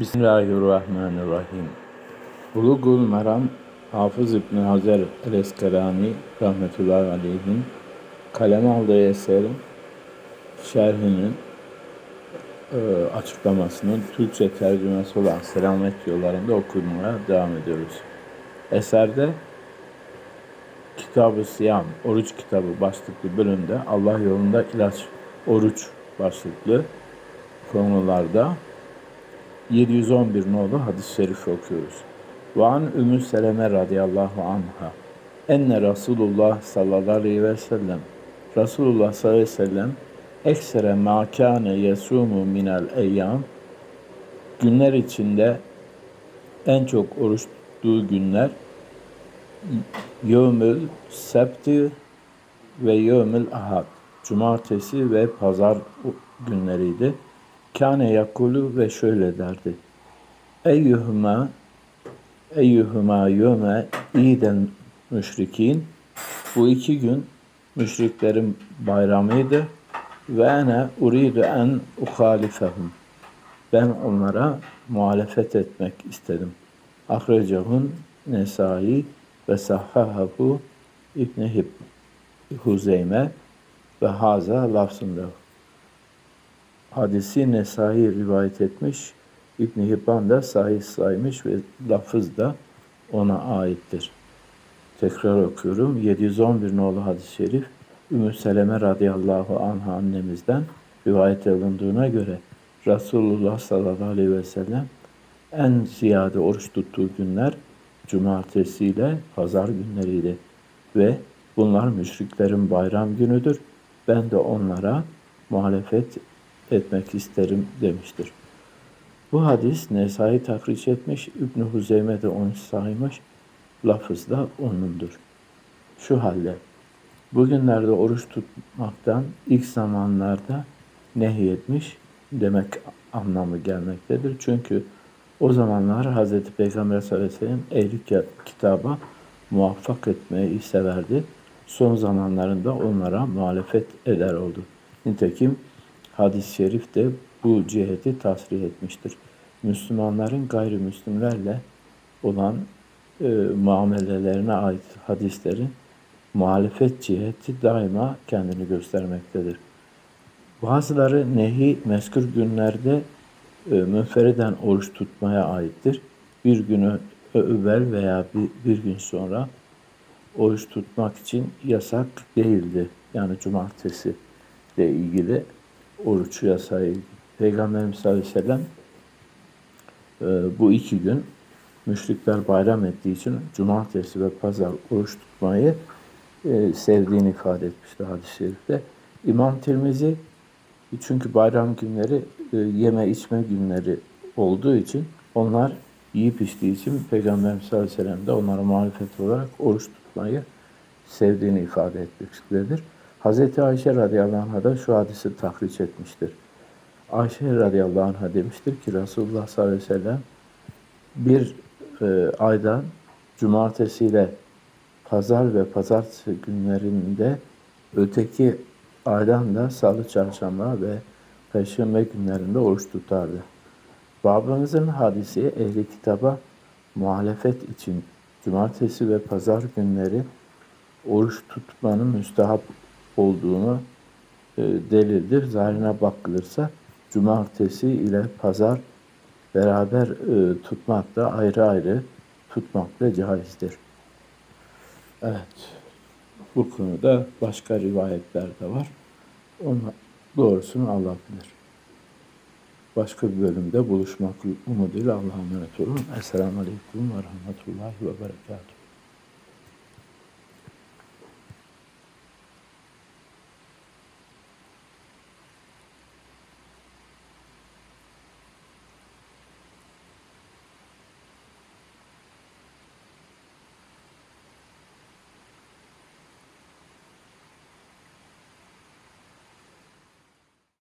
Bismillahirrahmanirrahim. Bulugul Meram Hafız İbn Hacer el-Eskelani rahmetullahi aleyhin kaleme aldığı eserin şerhinin e, açıklamasının Türkçe tercümesi olan Selamet yollarında okunmaya devam ediyoruz. Eserde Kitab-ı Siyam, Oruç Kitabı başlıklı bölümde Allah yolunda ilaç, oruç başlıklı konularda 711 nolu hadis-i şerif okuyoruz. Ve an Ümmü Seleme radıyallahu anha enne Resulullah sallallahu aleyhi ve sellem Resulullah sallallahu aleyhi ve sellem eksere ma kâne yesumu minel eyyam günler içinde en çok oruç tuttuğu günler Yevmül Sebti ve Yevmül Ahad Cumartesi ve Pazar günleriydi. Kâne yakulu ve şöyle derdi. Eyyuhuma eyyuhuma yöme iyiden müşrikin. Bu iki gün müşriklerin bayramıydı. Ve ene uridu en uhalifehum. Ben onlara muhalefet etmek istedim. Ahrecehun Nesai ve sahhahu İbn Hib Huzeyme ve haza lafzında hadisi Nesai rivayet etmiş. İbn Hibban da sahih saymış ve lafız da ona aittir. Tekrar okuyorum. 711 nolu hadis-i şerif Ümmü Seleme radıyallahu anha annemizden rivayet olunduğuna göre Resulullah sallallahu aleyhi ve sellem en ziyade oruç tuttuğu günler cumartesi ile pazar günleriydi. Ve bunlar müşriklerin bayram günüdür. Ben de onlara muhalefet etmek isterim demiştir. Bu hadis Nesai takriç etmiş, İbn Huzeyme de onu saymış, lafız da onundur. Şu halde, bugünlerde oruç tutmaktan ilk zamanlarda nehyetmiş demek anlamı gelmektedir. Çünkü o zamanlar Hz. Peygamber sallallahu aleyhi ve sellem ehli kitaba muvaffak etmeyi severdi. Son zamanlarında onlara muhalefet eder oldu. Nitekim hadis-i şerif de bu ciheti tasrih etmiştir. Müslümanların gayrimüslimlerle olan e, muamelelerine ait hadislerin muhalefet ciheti daima kendini göstermektedir. Bazıları nehi meskur günlerde e, münferiden oruç tutmaya aittir. Bir günü evvel veya bir, bir gün sonra oruç tutmak için yasak değildi. Yani cumartesi ile ilgili oruç yasağı. Peygamberimiz sallallahu aleyhi ve sellem e, bu iki gün müşrikler bayram ettiği için cumartesi ve pazar oruç tutmayı e, sevdiğini ifade etmişti hadis-i şerifte. İmam Tirmizi çünkü bayram günleri e, yeme içme günleri olduğu için onlar yiyip içtiği için Peygamberimiz sallallahu aleyhi ve sellem de onlara muhalefet olarak oruç tutmayı sevdiğini ifade etmektedir. Hz. Ayşe radıyallahu anh'a da şu hadisi tahriş etmiştir. Ayşe radıyallahu anh'a demiştir ki Resulullah sallallahu aleyhi ve sellem bir e, aydan cumartesiyle pazar ve pazartesi günlerinde öteki aydan da salı, çarşamba ve perşembe günlerinde oruç tutardı. Babamızın hadisi ehli kitaba muhalefet için cumartesi ve pazar günleri oruç tutmanın müstahap olduğunu e, delildir. Zahirine bakılırsa cumartesi ile pazar beraber e, tutmak da ayrı ayrı tutmak da caizdir. Evet. Bu konuda başka rivayetler de var. Onun doğrusunu Allah bilir. Başka bir bölümde buluşmak umuduyla Allah'a emanet olun. Esselamu Aleyküm ve Rahmetullahi ve Berekatuhu.